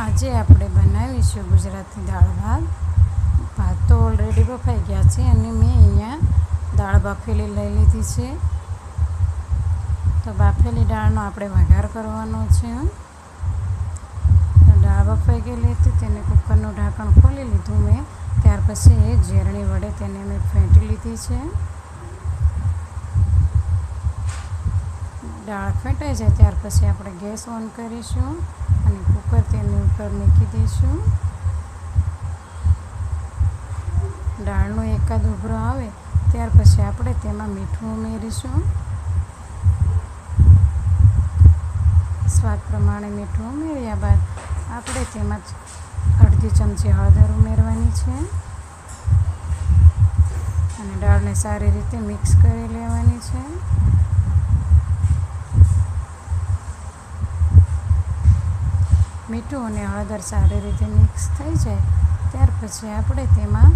આજે આપણે બનાવીશું ગુજરાતી દાળ ભાત. ભાત તો ઓલરેડી બફાઈ ગયા છે અને મેં અહીંયા દાળ બાફેલી લઈ લીધી છે. તો બાફેલી દાળનો આપણે વઘાર કરવાનો છે. દાળ બફાઈ ગયેલી હતી, તેને કુકરનું ઢાંકણ ખોલી લીધું મેં. ત્યાર પછી એ ઝેરણી વડે તેને મેં ફેંટી લીધી છે. દાળ ફેટે જાય ત્યાર પછી આપણે ગેસ ઓન કરીશું અને કુકર તેની ઉપર મૂકી દઈશું. દાળનો એકાદ ઉભરો આવે ત્યાર પછી આપણે તેમાં મીઠું ઉમેરીશું. સ્વાદ પ્રમાણે મીઠું ઉમેર્યા બાદ આપણે તેમાં અડધી ચમચી હળદર ઉમેરવાની છે. અને દાળને સારી રીતે મિક્સ કરી લેવાની છે. મીઠું અને હળદર સારી રીતે મિક્સ થઈ જાય, ત્યાર પછી આપણે તેમાં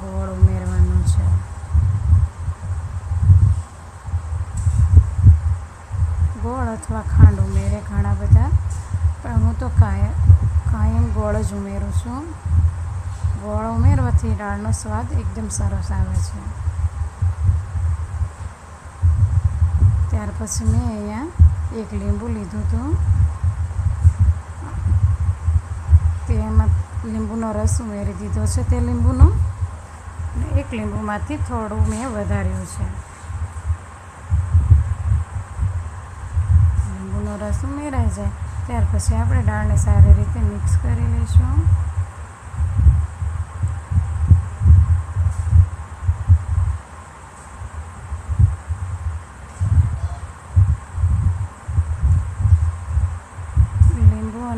ગોળ ઉમેરવાનો છે. ગોળ અથવા ખાંડ ઉમેરે ઘણા બધા, પણ હું તો કાયમ કાયમ ગોળ જ ઉમેરું છું. ગોળ ઉમેરવાથી દાળનો સ્વાદ એકદમ સરસ આવે છે. ત્યાર પછી મેં અહીંયા એક લીંબુ લીધું હતું તેમાં લીંબુનો રસ ઉમેરી દીધો છે તે લીંબુનો. અને એક લીંબુમાંથી થોડું મેં વધાર્યું છે. લીંબુનો રસ ઉમેરાઈ જાય. ત્યાર પછી આપણે દાળને સારી રીતે મિક્સ કરી લઈશું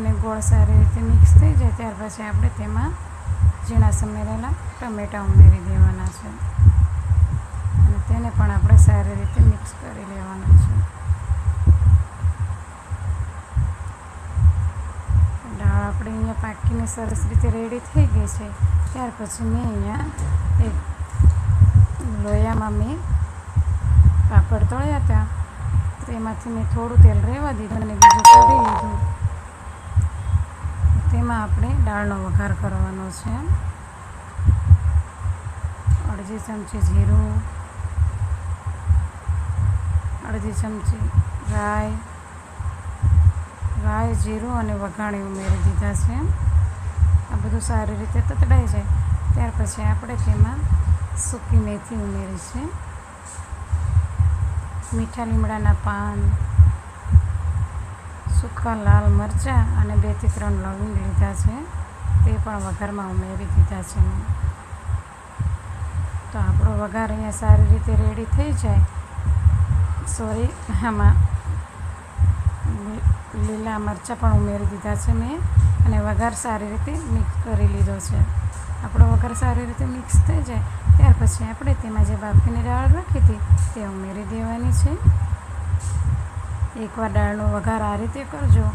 લીંબુ અને સારી રીતે મિક્સ થઈ જાય, ત્યાર પછી આપણે તેમાં ઝીણા સમેરેલા ટમેટા ઉમેરી દેવાના છે. અને તેને પણ આપણે સારી રીતે મિક્સ કરી લેવાના છે. દાળ આપણે અહીંયા પાકીને સરસ રીતે રેડી થઈ ગઈ છે. ત્યાર પછી મેં અહીંયા એક લોયામાં મેં પાપડ તળ્યા હતા. તેમાંથી મેં થોડું તેલ રહેવા દીધું અને બીજું કાઢી લીધું. તેમાં આપણે દાળનો વઘાર કરવાનો છે. અડધી ચમચી જીરું, અડધી ચમચી રાઈ રાઈ, જીરું અને વઘાણી ઉમેરી દીધા છે. આ બધું સારી રીતે તતડાઈ જાય. ત્યાર પછી આપણે તેમાં સૂકી મેથી ઉમેરી છે. મીઠા લીમડાના પાન સૂકા લાલ મરચાં અને બેથી ત્રણ લવિંગ લીધા છે. તે પણ વઘારમાં ઉમેરી દીધા છે. મેં તો આપણો વઘાર અહીંયા સારી રીતે રેડી થઈ જાય. સોરી આમાં લીલા મરચાં પણ ઉમેરી દીધા છે મેં. અને વઘાર સારી રીતે મિક્સ કરી લીધો છે. આપણો વઘાર સારી રીતે મિક્સ થઈ જાય. ત્યાર પછી આપણે તેમાં જે બાફીની દાળ રાખી હતી તે ઉમેરી દેવાની છે. એકવાર દાળનો વઘાર આ રીતે કરજો.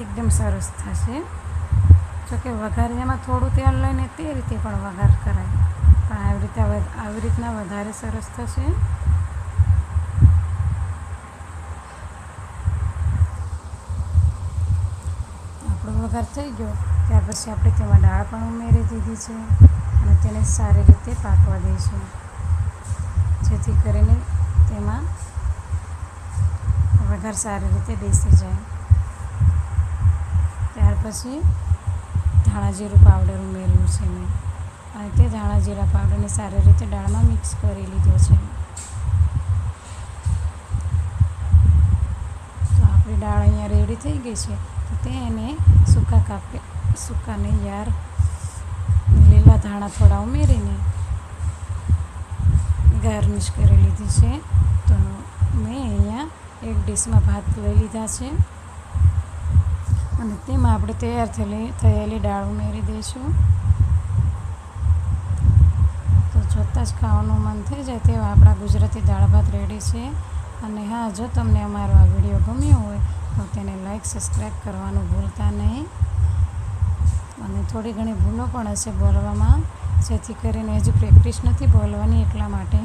એકદમ સરસ થશે. જોકે વઘાર એમાં થોડું તેલ લઈને તે રીતે પણ વઘાર કરાય. પણ આવી રીતે આવી રીતના વધારે સરસ થશે. આપણો વઘાર થઈ ગયો. ત્યાર પછી આપણે તેમાં દાળ પણ ઉમેરી દીધી છે અને તેને સારી રીતે પાકવા દઈશું. જેથી કરીને તેમાં વઘાર સારી રીતે બેસી જાય. ત્યાર પછી ધાણા જીરું પાવડર ઉમેર્યું છે મેં. અને તે ધાણા જીરા પાવડરને સારી રીતે દાળમાં મિક્સ કરી લીધો છે. તો આપણી દાળ અહીંયા રેડી થઈ ગઈ છે. તો તેને સૂકા કાપે, સૂકાને યાર લીલા ધાણા થોડા ઉમેરીને ગાર્નિશ કરી લીધી છે. તો ડીશમાં ભાત લઈ લીધા છે. અને તેમાં આપણે તૈયાર થયેલી થયેલી દાળ ઉમેરી દઈશું. તો જોતાં જ ખાવાનું મન થઈ જાય તેવા આપણા ગુજરાતી દાળ ભાત રેડી છે. અને હા, જો તમને અમારો આ વીડિયો ગમ્યો હોય, તો તેને લાઈક, સબસ્ક્રાઈબ કરવાનું ભૂલતા નહીં. અને થોડી ઘણી ભૂલો પણ હશે બોલવામાં, જેથી કરીને હજુ પ્રેક્ટિસ નથી બોલવાની એટલા માટે.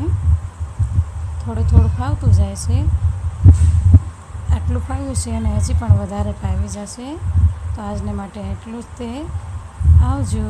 થોડું થોડું ફાવતું જાય છે. આટલું ફાવ્યું છે અને હજી પણ વધારે ફાવી જશે. તો આજને માટે એટલું જ તે. આવજો.